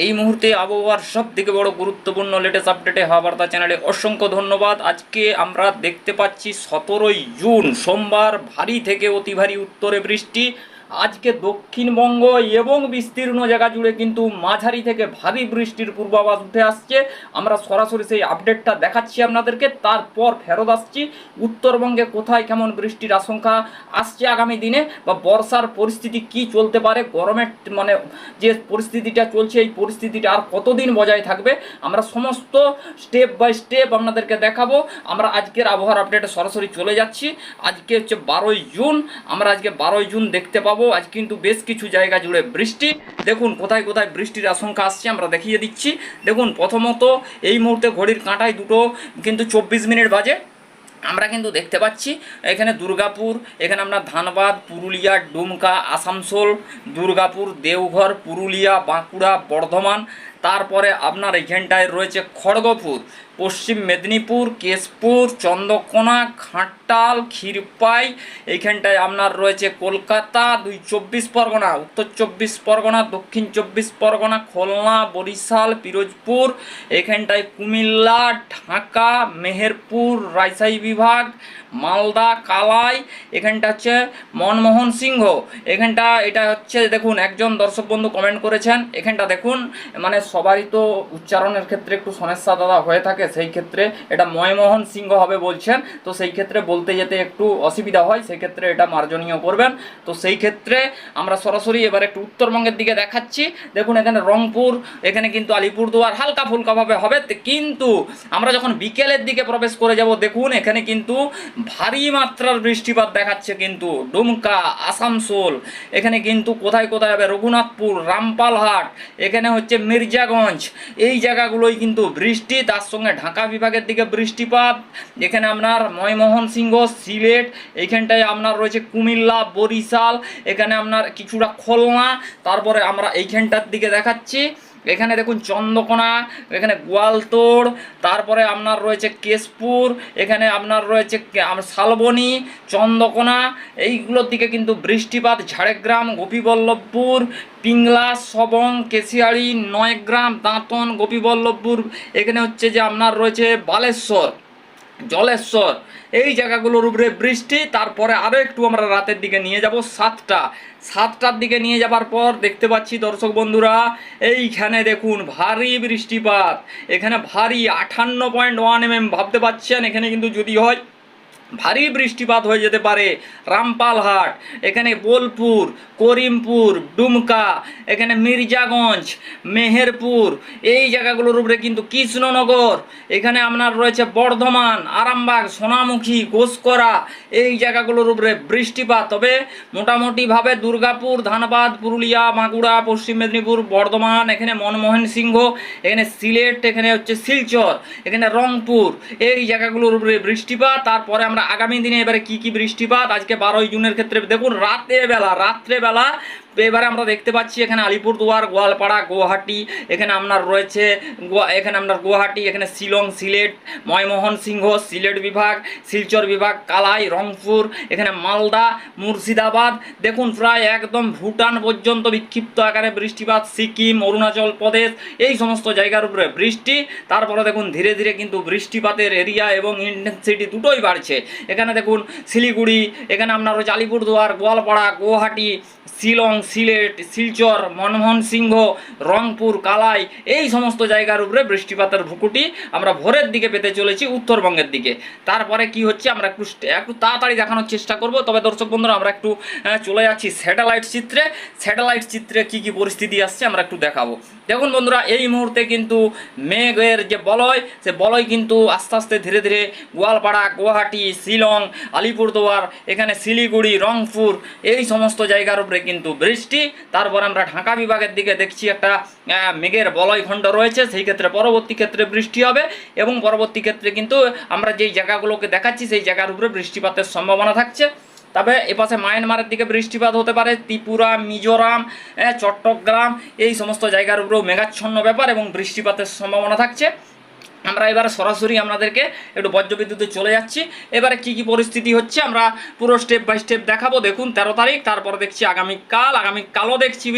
এই মুহূর্তে আবহাওয়ার সব থেকে বড় গুরুত্বপূর্ণ লেটেস্ট আপডেটে হওয়া বার্তা চ্যানেলে অসংখ্য ধন্যবাদ। আজকে আমরা দেখতে পাচ্ছি সতেরোই জুন, সোমবার ভারী থেকে অতি ভারী উত্তরে বৃষ্টি। আজকে দক্ষিণবঙ্গ এবং বিস্তীর্ণ জায়গা জুড়ে কিন্তু মাঝারি থেকে ভারী বৃষ্টির পূর্বাভাস উঠে আসছে। আমরা সরাসরি সেই আপডেটটা দেখাচ্ছি আপনাদেরকে, তারপর ফেরত আসছি। উত্তরবঙ্গে কোথায় কেমন বৃষ্টির আশঙ্কা আসছে আগামী দিনে বা বর্ষার পরিস্থিতি কি চলতে পারে? গরমের মানে যে পরিস্থিতিটা চলছে, এই পরিস্থিতিটা আর কতদিন বজায় থাকবে? আমরা সমস্ত স্টেপ বাই স্টেপ আপনাদেরকে দেখাবো। আমরা আজকের আবহাওয়ার আপডেটে সরাসরি চলে যাচ্ছি। আজকে হচ্ছে বারোই জুন, আমরা আজকে বারোই জুন দেখতে পাবো। আজ কিন্তু বেশ কিছু জায়গা জুড়ে বৃষ্টি। দেখুন, কোথায় কোথায় বৃষ্টির আশঙ্কা আসছে আমরা দেখিয়ে দিচ্ছি। দেখুন, প্রথমত এই মুহূর্তে ঘড়ির কাঁটায় দুটো কিন্তু চব্বিশ মিনিট বাজে। আমরা কিন্তু দেখতে পাচ্ছি, এখানে দুর্গাপুর, এখানে আমরা ধানবাদ, পুরুলিয়া, ডুমকা, আসানসোল, দুর্গাপুর, দেওঘর, পুরুলিয়া, বাঁকুড়া, বর্ধমান তারপরে আপনার এখানটায় রয়েছে খড়গপুর, পশ্চিম মেদিনীপুর, কেশপুর, চন্দ্রকোনা, ঘাটাল, ক্ষীরপাই এইখানটায় আপনার রয়েছে কলকাতা, দুই চব্বিশ পরগনা, উত্তর চব্বিশ পরগনা, দক্ষিণ চব্বিশ পরগনা, খুলনা, বরিশাল, পিরোজপুর, এখানটায় কুমিল্লা, ঢাকা, মেহেরপুর, রাজশাহী বিভাগ মালদা, কালাই, এখানটা হচ্ছে মনমোহন সিংহ। এখানটা, এটা হচ্ছে, দেখুন, একজন দর্শক বন্ধু কমেন্ট করেছেন। এখানটা দেখুন মানে সবারই তো উচ্চারণের ক্ষেত্রে একটু সমস্যা দাদা হয়ে থাকে, সেই ক্ষেত্রে এটা ময়মোহন সিংহ হবে বলছেন। তো সেই ক্ষেত্রে বলতে যেতে একটু অসুবিধা হয়, সেই ক্ষেত্রে এটা মার্জনীয় করবেন। তো সেই ক্ষেত্রে আমরা সরাসরি এবার একটু উত্তরবঙ্গের দিকে দেখাচ্ছি। দেখুন, এখানে রংপুর, এখানে কিন্তু আলিপুরদুয়ার হালকা ফুলকাভাবে হবে। কিন্তু আমরা যখন বিকেলের দিকে প্রবেশ করে যাব, দেখুন, এখানে কিন্তু ভারী মাত্রার বৃষ্টিপাত দেখাচ্ছে কিন্তু ডুমকা, আসানসোল, এখানে কিন্তু কোথায় কোথায় হবে? রঘুনাথপুর, রামপালহাট, এখানে হচ্ছে মির্জাগঞ্জ, এই জায়গাগুলোই কিন্তু বৃষ্টি, তার সঙ্গে ঢাকা বিভাগের দিকে বৃষ্টিপাত, এখানে আপনার ময়মোহন সিংহ সিলেট এইখানটায় আপনার রয়েছে কুমিল্লা, বরিশাল, এখানে আপনার কিছুটা খুলনা, তারপরে আমরা এইখানটার দিকে দেখাচ্ছি। এখানে দেখুন চন্দ্রকোনা, এখানে গোয়ালতোড় তারপরে আপনার রয়েছে কেশপুর, এখানে আপনার রয়েছে শালবনি, চন্দ্রকোনা, এইগুলোর দিকে কিন্তু বৃষ্টিপাত, ঝাড়গ্রাম, গোপীবল্লভপুর, পিংলা, সবং, কেশিয়াড়ি, নয়গ্রাম, দাঁতন, গোপীবল্লভপুর, এখানে হচ্ছে যে আপনার রয়েছে বালেশ্বর। জলেশ্বর। এই জায়গাগুলোর উপরে বৃষ্টি, তারপরে আরও একটু আমরা রাতের দিকে নিয়ে যাব সাতটা। সাতটার দিকে নিয়ে যাবার পর দেখতে পাচ্ছি দর্শক বন্ধুরা, এইখানে দেখুন ভারী বৃষ্টিপাত। এখানে ভারী আঠান্ন পয়েন্ট ওয়ান এম ভাবতে পারছেন এখানে কিন্তু যদি হয় ভারী বৃষ্টিপাত হয়ে যেতে পারে। রামপালহাট, এখানে বোলপুর, করিমপুর, ডুমকা, এখানে মির্জাগঞ্জ, মেহেরপুর, এই জায়গাগুলোর উপরে কিন্তু কৃষ্ণনগর, এখানে আপনার রয়েছে বর্ধমান, আরামবাগ, সোনামুখী গোসকরা এই জায়গাগুলোর উপরে বৃষ্টিপাত। তবে মোটামুটিভাবে দুর্গাপুর, ধানবাদ, পুরুলিয়া বাঁকুড়া পশ্চিম মেদিনীপুর, বর্ধমান, এখানে মনমোহন সিংহ, এখানে সিলেট, এখানে হচ্ছে শিলচর, এখানে রংপুর, এই জায়গাগুলোর উপরে বৃষ্টিপাত। তারপরে আমরা আগামী দিনে এবারে কি কি বৃষ্টিপাত? আজকে বারোই জুনের ক্ষেত্রে দেখুন রাতের বেলা রাত্রেবেলা এবারে আমরা দেখতে পাচ্ছি এখানে আলিপুরদুয়ার, গোয়ালপাড়া, গুয়াহাটি, এখানে আপনার রয়েছে এখানে আপনার গুয়াহাটি, এখানে শিলং, সিলেট, ময়মোহন সিংহ, সিলেট বিভাগ, শিলচর বিভাগ, কালাই, রংপুর, এখানে মালদা, মুর্শিদাবাদ। দেখুন প্রায় একদম ভুটান পর্যন্ত বিক্ষিপ্ত আকারে বৃষ্টিপাত, সিকিম, অরুণাচল প্রদেশ, এই সমস্ত জায়গার উপরে বৃষ্টি। তারপরে দেখুন ধীরে ধীরে কিন্তু বৃষ্টিপাতের এরিয়া এবং ইন্টেন্সিটি দুটোই বাড়ছে। এখানে দেখুন শিলিগুড়ি, এখানে আপনার রয়েছে আলিপুরদুয়ার, গোয়ালপাড়া, গুয়াহাটি, শিলং সিলেট, শিলচর, মনমোহন সিংহ, রংপুর, কালাই, এই সমস্ত জায়গার উপরে বৃষ্টিপাতের ভুকুটি আমরা ভোরের দিকে পেতে চলেছি উত্তরবঙ্গের দিকে। তারপরে কি হচ্ছে আমরা একটু একটু তাড়াতাড়ি দেখানোর চেষ্টা করব। তবে দর্শক বন্ধুরা, আমরা একটু চলে যাচ্ছি স্যাটেলাইট চিত্রে। স্যাটেলাইট চিত্রে কি কি পরিস্থিতি আসছে আমরা একটু দেখাবো। দেখুন বন্ধুরা, এই মুহূর্তে কিন্তু মেঘের যে বলয়, সে বলয় কিন্তু আস্তে আস্তে ধীরে ধীরে গোয়ালপাড়া, গুয়াহাটি, শিলং, আলিপুরদুয়ার, এখানে শিলিগুড়ি, রংপুর, এই সমস্ত জায়গার উপরে কিন্তু বৃষ্টি। তারপর আমরা ঢাকা বিভাগের দিকে দেখছি একটা মেঘের বলয় খণ্ড রয়েছে, সেই ক্ষেত্রে পরবর্তী ক্ষেত্রে বৃষ্টি হবে এবং পরবর্তী ক্ষেত্রে কিন্তু আমরা যেই জায়গাগুলোকে দেখাচ্ছি, সেই জায়গার উপরে বৃষ্টিপাতের সম্ভাবনা থাকছে। তবে এপাশে মায়ানমারের দিকে বৃষ্টিপাত হতে পারে, ত্রিপুরা, মিজোরাম চট্টগ্রাম, এই সমস্ত জায়গার উপরেও মেঘাচ্ছন্ন ব্যাপার এবং বৃষ্টিপাতের সম্ভাবনা থাকছে। আমরা এবারে সরাসরি আপনাদেরকে একটু বজ্রবিদ্যুতে চলে যাচ্ছি। এবারে কি কি পরিস্থিতি হচ্ছে আমরা পুরো স্টেপ বাই স্টেপ দেখাবো। দেখুন, তেরো তারিখ, তারপর দেখছি আগামীকাল, আগামীকালও দেখছি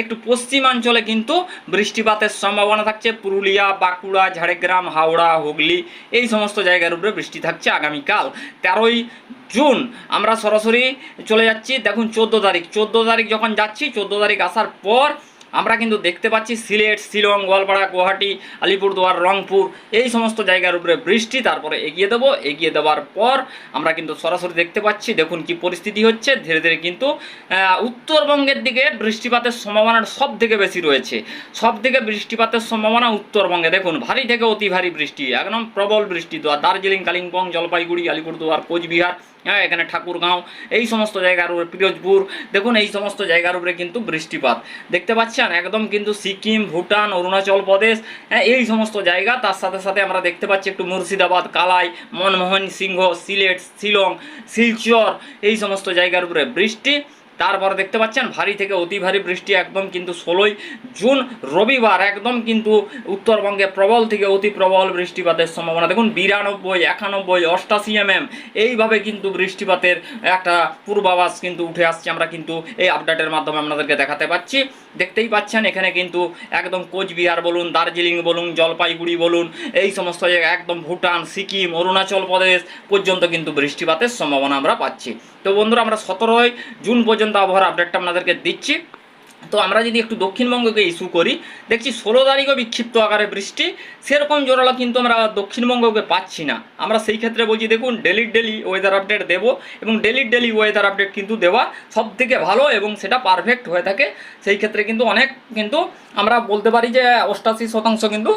একটু পশ্চিমাঞ্চলে কিন্তু বৃষ্টিপাতের সম্ভাবনা থাকছে। পুরুলিয়া, বাঁকুড়া, ঝাড়গ্রাম, হাওড়া, হুগলি, এই সমস্ত জায়গার উপরে বৃষ্টি থাকছে আগামীকাল। তেরোই জুন আমরা সরাসরি চলে যাচ্ছি। দেখুন, চোদ্দ তারিখ চোদ্দ তারিখ যখন যাচ্ছি, চোদ্দ তারিখ আসার পর আমরা কিন্তু দেখতে পাচ্ছি সিলেট, শিলং, গোয়ালপাড়া, গুয়াহাটি, আলিপুরদুয়ার, রংপুর, এই সমস্ত জায়গার উপরে বৃষ্টি, তারপরে এগিয়ে দেবো। এগিয়ে দেওয়ার পর আমরা কিন্তু সরাসরি দেখতে পাচ্ছি, দেখুন কি পরিস্থিতি হচ্ছে। ধীরে ধীরে কিন্তু উত্তরবঙ্গের দিকে বৃষ্টিপাতের সম্ভাবনা সব থেকে বেশি রয়েছে। সব থেকে বৃষ্টিপাতের সম্ভাবনা উত্তরবঙ্গে। দেখুন, ভারী থেকে অতি ভারী বৃষ্টি, একদম প্রবল বৃষ্টি। দার্জিলিং, কালিম্পং, জলপাইগুড়ি, আলিপুরদুয়ার, কোচবিহার হ্যাঁ এখানে ঠাকুরগাঁও, এই সমস্ত জায়গার উপরে পিরোজপুর, দেখুন, এই সমস্ত জায়গার উপরে কিন্তু বৃষ্টিপাত। দেখতে পাচ্ছেন একদম কিন্তু সিকিম, ভুটান, অরুণাচল প্রদেশ হ্যাঁ এই সমস্ত জায়গা। তার সাথে সাথে আমরা দেখতে পাচ্ছি একটু মুর্শিদাবাদ, কালাই, মনমোহন সিংহ, সিলেট, শিলং, শিলচর, এই সমস্ত জায়গার উপরে বৃষ্টি। তারপর দেখতে পাচ্ছেন, ভারী থেকে অতি ভারী বৃষ্টি একদম কিন্তু ষোলোই জুন রবিবার, একদম কিন্তু উত্তরবঙ্গে প্রবল থেকে অতি প্রবল বৃষ্টিপাতের সম্ভাবনা। দেখুন, বিরানব্বই, একানব্বই, অষ্টাশি এমএম, এইভাবে কিন্তু বৃষ্টিপাতের একটা পূর্বাভাস কিন্তু উঠে আসছে। আমরা কিন্তু এই আপডেটের মাধ্যমে আপনাদেরকে দেখাতে পাচ্ছি। দেখতেই পাচ্ছেন, এখানে কিন্তু একদম কোচবিহার বলুন, দার্জিলিং বলুন, জলপাইগুড়ি বলুন, এই সমস্ত জায়গায় একদম ভুটান, সিকিম, অরুণাচল প্রদেশ পর্যন্ত কিন্তু বৃষ্টিপাতের সম্ভাবনা আমরা পাচ্ছি। তো বন্ধুরা, আমরা সতেরোই জুন পর্যন্ত আবহাওয়ার আপডেটটা আপনাদেরকে দিচ্ছি। তো আমরা যদি একটু দক্ষিণবঙ্গকে ইস্যু করি, দেখছি ষোলো তারিখও বিক্ষিপ্ত আকারে বৃষ্টি, সেরকম জোরালো কিন্তু আমরা দক্ষিণবঙ্গকে পাচ্ছি না। আমরা সেই ক্ষেত্রে বলছি, দেখুন ডেলি ডেলি ওয়েদার আপডেট দেবো এবং ডেলি ডেলি ওয়েদার আপডেট কিন্তু দেওয়া সব থেকে ভালো এবং সেটা পারফেক্ট হয়ে থাকে। সেই ক্ষেত্রে কিন্তু অনেক কিন্তু আমরা বলতে পারি যে অষ্টাশি শতাংশ কিন্তু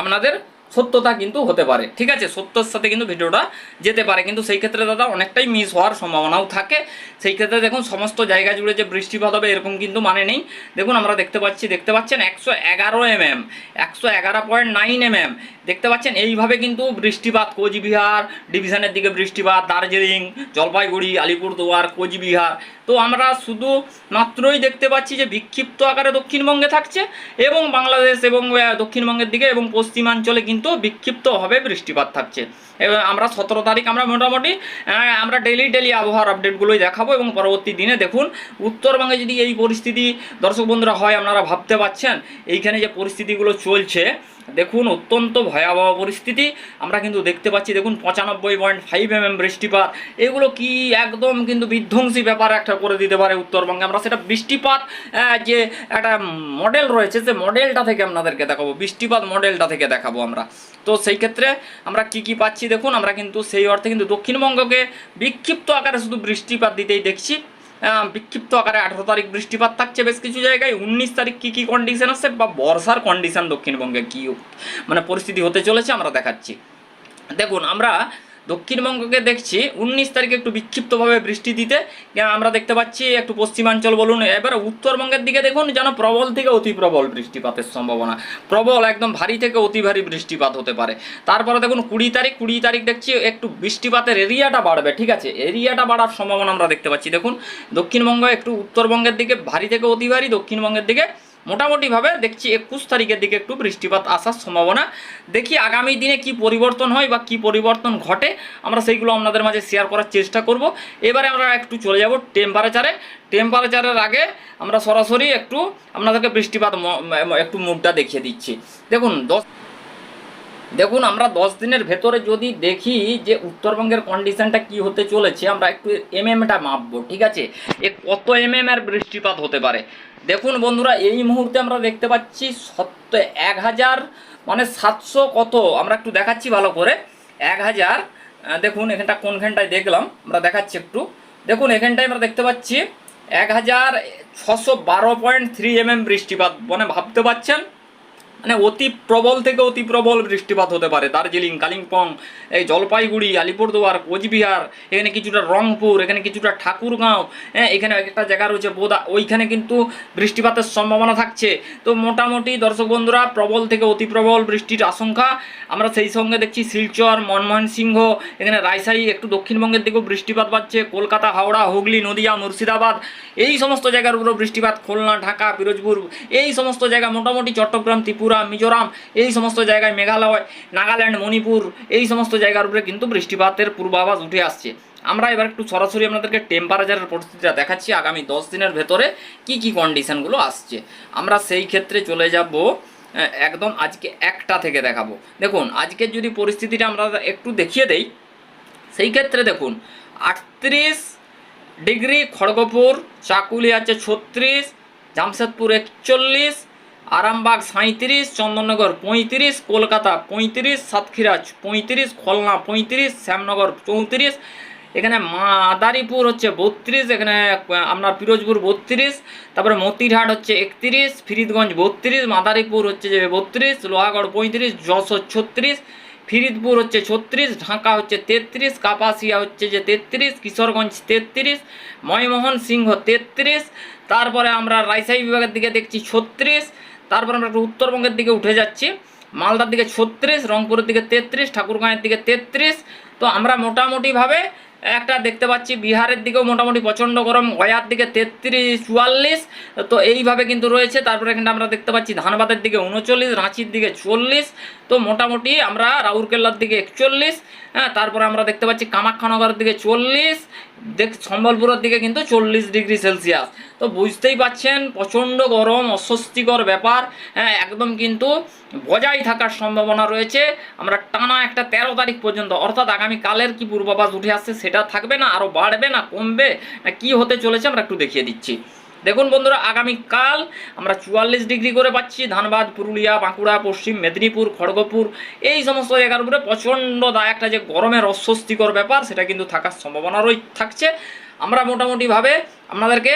আপনাদের সত্যতা কিন্তু হতে পারে। ঠিক আছে? সত্যর সাথে কিন্তু ভিডিওটা যেতে পারে। কিন্তু সেই ক্ষেত্রে দাদা, অনেকটাই মিস হওয়ার সম্ভাবনাও থাকে। সেই ক্ষেত্রে দেখুন, সমস্ত জায়গা জুড়ে যে বৃষ্টিপাত হবে, এরকম কিন্তু মানে নেই। দেখুন, আমরা দেখতে পাচ্ছি, দেখতে পাচ্ছেন একশো এগারো এম এম একশো এগারো পয়েন্ট নাইন এমএম দেখতে পাচ্ছেন, এইভাবে কিন্তু বৃষ্টিপাত, কোচবিহার ডিভিশনের দিকে বৃষ্টিপাত, দার্জিলিং, জলপাইগুড়ি, আলিপুরদুয়ার, কোচবিহার। তো আমরা শুধু মাত্রই দেখতে পাচ্ছি যে বিক্ষিপ্ত আকারে দক্ষিণবঙ্গে থাকছে এবং বাংলাদেশ এবং দক্ষিণবঙ্গের দিকে এবং পশ্চিমাঞ্চলে কিন্তু বিক্ষিপ্তভাবে বৃষ্টিপাত থাকছে। এবার আমরা সতেরো তারিখ আমরা মোটামুটি আমরা ডেলি ডেলি আবহাওয়ার আপডেটগুলোই দেখাবো এবং পরবর্তী দিনে দেখুন, উত্তরবঙ্গে যদি এই পরিস্থিতি, দর্শক বন্ধুরা হয়, আপনারা ভাবতে পাচ্ছেন এইখানে যে পরিস্থিতিগুলো চলছে দেখুন, অত্যন্ত ভয়াবহ পরিস্থিতি। আমরা কিন্তু দেখতে পাচ্ছি, দেখুন, পঁচানব্বই পয়েন্ট ফাইভ এম এম বৃষ্টিপাত। এগুলো কি একদম কিন্তু বিধ্বংসী ব্যাপার একটা করে দিতে পারে উত্তরবঙ্গে। আমরা সেটা বৃষ্টিপাত যে একটা মডেল রয়েছে, সে মডেলটা থেকে আপনাদেরকে দেখাবো। বৃষ্টিপাত মডেলটা থেকে দেখাবো আমরা। তো সেই ক্ষেত্রে আমরা কি কি পাচ্ছি দেখুন, আমরা কিন্তু সেই অর্থে কিন্তু দক্ষিণবঙ্গকে বিক্ষিপ্ত আকারে শুধু বৃষ্টিপাত দিতেই দেখছি। বিক্ষিপ্ত আকারে আঠেরো তারিখ বৃষ্টিপাত থাকছে বেশ কিছু জায়গায়। উনিশ তারিখ কী কী কন্ডিশন আছে বা বর্ষার কন্ডিশন দক্ষিণবঙ্গে কী মানে পরিস্থিতি হতে চলেছে আমরা দেখাচ্ছি। দেখুন, আমরা দক্ষিণবঙ্গকে দেখছি উনিশ তারিখে একটু বিক্ষিপ্তভাবে বৃষ্টি দিতে। আমরা দেখতে পাচ্ছি একটু পশ্চিমাঞ্চল বলুন, এবার উত্তরবঙ্গের দিকে দেখুন, যেন প্রবল থেকে অতি প্রবল বৃষ্টিপাতের সম্ভাবনা। প্রবল, একদম ভারী থেকে অতি ভারী বৃষ্টিপাত হতে পারে। তারপরে দেখুন কুড়ি তারিখ কুড়ি তারিখ দেখছি একটু বৃষ্টিপাতের এরিয়াটা বাড়বে, ঠিক আছে? এরিয়াটা বাড়ার সম্ভাবনা আমরা দেখতে পাচ্ছি। দেখুন, দক্ষিণবঙ্গ একটু উত্তরবঙ্গের দিকে ভারী থেকে অতি ভারী, দক্ষিণবঙ্গের দিকে মোটামুটিভাবে দেখছি একুশ তারিখের দিকে একটু বৃষ্টিপাত আসার সম্ভাবনা। দেখি আগামী দিনে কি পরিবর্তন হয় বা কি পরিবর্তন ঘটে, আমরা সেইগুলো আপনাদের মাঝে শেয়ার করার চেষ্টা করব। এবারে আমরা একটু চলে যাব টেম্পারেচারে টেম্পারেচারের আগে আমরা সরাসরি একটু আপনাদেরকে বৃষ্টিপাত একটু মুডটা দেখিয়ে দিচ্ছি। দেখুন, দশ দেখুন, আমরা দশ দিনের ভেতরে যদি দেখি যে উত্তরবঙ্গের কন্ডিশনটা কি হতে চলেছে, আমরা একটু এম এমটা মাপবো, ঠিক আছে? এ কত এম এম এর বৃষ্টিপাত হতে পারে? দেখুন বন্ধুরা, এই মুহূর্তে আমরা দেখতে পাচ্ছি সত্য এক হাজার মানে সাতশো কত? আমরা একটু দেখাচ্ছি ভালো করে। এক হাজার দেখুন, এখানটা কোনখানটায় দেখলাম? আমরা দেখাচ্ছি একটু। দেখুন, এখানটায় আমরা দেখতে পাচ্ছি এক হাজার ছশো বারো পয়েন্ট থ্রি এম এম বৃষ্টিপাত মানে ভাবতে পাচ্ছেন মানে অতি প্রবল থেকে অতি প্রবল বৃষ্টিপাত হতে পারে। দার্জিলিং, কালিম্পং, এই জলপাইগুড়ি, আলিপুরদুয়ার, কোচবিহার, এখানে কিছুটা রংপুর, এখানে কিছুটা ঠাকুরগাঁও হ্যাঁ এখানে একটা জায়গা রয়েছে বোদা, ওইখানে কিন্তু বৃষ্টিপাতের সম্ভাবনা থাকছে। তো মোটামুটি দর্শক বন্ধুরা, প্রবল থেকে অতি প্রবল বৃষ্টির আশঙ্কা। আমরা সেই সঙ্গে দেখছি শিলচর মনমোহন সিংহ এখানে রায়সাই একটু দক্ষিণবঙ্গের দিকেও বৃষ্টিপাত পাচ্ছে কলকাতা, হাওড়া, হুগলি, নদিয়া, মুর্শিদাবাদ, এই সমস্ত জায়গার উপর বৃষ্টিপাত, খুলনা, ঢাকা, পিরোজপুর, এই সমস্ত জায়গা, মোটামুটি চট্টগ্রাম, ত্রিপুরা ত্রিপুরা, মিজোরাম, এই সমস্ত জায়গায় মেঘালয়, নাগাল্যান্ড, মণিপুর, এই সমস্ত জায়গার উপরে কিন্তু বৃষ্টিপাতের পূর্বাভাস উঠে আসছে। আমরা এবার একটু সরাসরি আপনাদেরকে টেম্পারেচারের পরিস্থিতিটা দেখাচ্ছি আগামী দশ দিনের ভেতরে কি কি কন্ডিশনগুলো আসছে। আমরা সেই ক্ষেত্রে চলে যাব একদম আজকে একটা থেকে দেখাবো। দেখুন আজকের যদি পরিস্থিতিটা আমরা একটু দেখিয়ে দেই, সেই ক্ষেত্রে দেখুন, আটত্রিশ ডিগ্রি খড়গপুর চাকুলি আছে ছত্রিশ, জামশেদপুর একচল্লিশ আরামবাগ সাঁইত্রিশ, চন্দননগর পঁয়ত্রিশ, কলকাতা পঁয়ত্রিশ, সাতক্ষীরা পঁয়ত্রিশ, খুলনা পঁয়ত্রিশ, শ্যামনগর চৌত্রিশ, এখানে মাদারীপুর হচ্ছে বত্রিশ, এখানে আপনার পিরোজপুর বত্রিশ, তারপরে মতিরহাট হচ্ছে একত্রিশ, ফিরিদগঞ্জ বত্রিশ, মাদারীপুর হচ্ছে যে বত্রিশ, লোহাগড় পঁয়ত্রিশ, যশোর ছত্রিশ, ফিরিদপুর হচ্ছে ছত্রিশ, ঢাকা হচ্ছে তেত্রিশ, কাপাসিয়া হচ্ছে যে তেত্রিশ, কিশোরগঞ্জ তেত্রিশ ময়মোহন সিংহ তেত্রিশ, তারপরে আমরা রাজশাহী বিভাগের দিকে দেখছি ছত্রিশ তারপরে আমরা একটু উত্তরবঙ্গের দিকে উঠে যাচ্ছি। মালদার দিকে ছত্রিশ, রংপুরের দিকে তেত্রিশ, ঠাকুরগাঁয়ের দিকে তেত্রিশ। তো আমরা মোটামুটিভাবে একটা দেখতে পাচ্ছি, বিহারের দিকেও মোটামুটি প্রচণ্ড গরম, গয়ার দিকে তেত্রিশ, চুয়াল্লিশ। তো এইভাবে কিন্তু রয়েছে। তারপরে এখানে আমরা দেখতে পাচ্ছি, ধানবাদের দিকে উনচল্লিশ, রাঁচির দিকে চল্লিশ। তো মোটামুটি আমরা রাউরকেল্লার দিকে একচল্লিশ। হ্যাঁ তারপরে আমরা দেখতে পাচ্ছি কামাখ্যানগরের দিকে চল্লিশ, দেখ, সম্বলপুরের দিকে কিন্তু চল্লিশ ডিগ্রি সেলসিয়াস। তো বুঝতেই পাচ্ছেন, প্রচণ্ড গরম, অস্বস্তিকর ব্যাপার। হ্যাঁ একদম কিন্তু বজায় থাকার সম্ভাবনা রয়েছে। আমরা টানা একটা তেরো তারিখ পর্যন্ত, অর্থাৎ আগামী কালের কি পূর্বাভাস উঠে আসছে সেটা থাকবে না আরও বাড়বে না, কমবে? কী হতে চলেছে আমরা একটু দেখিয়ে দিচ্ছি। দেখুন বন্ধুরা, আগামীকাল আমরা চুয়াল্লিশ ডিগ্রি করে পাচ্ছি, ধানবাদ, পুরুলিয়া, বাঁকুড়া, পশ্চিম মেদিনীপুর, খড়গপুর, এই সমস্ত জায়গার উপরে প্রচণ্ড দা একটা যে গরমের অস্বস্তিকর ব্যাপার, সেটা কিন্তু থাকার সম্ভাবনা রই, থাকছে। আমরা মোটামুটিভাবে আপনাদেরকে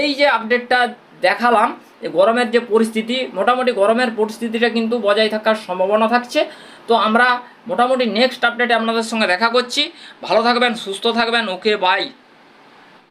এই যে আপডেটটা দেখালাম গরমের যে পরিস্থিতি, মোটামুটি গরমের পরিস্থিতিটা কিন্তু বজায় থাকার সম্ভাবনা থাকছে। তো আমরা মোটামুটি নেক্সট আপডেটে আপনাদের সঙ্গে দেখা করছি। ভালো থাকবেন, সুস্থ থাকবেন ওকে বাই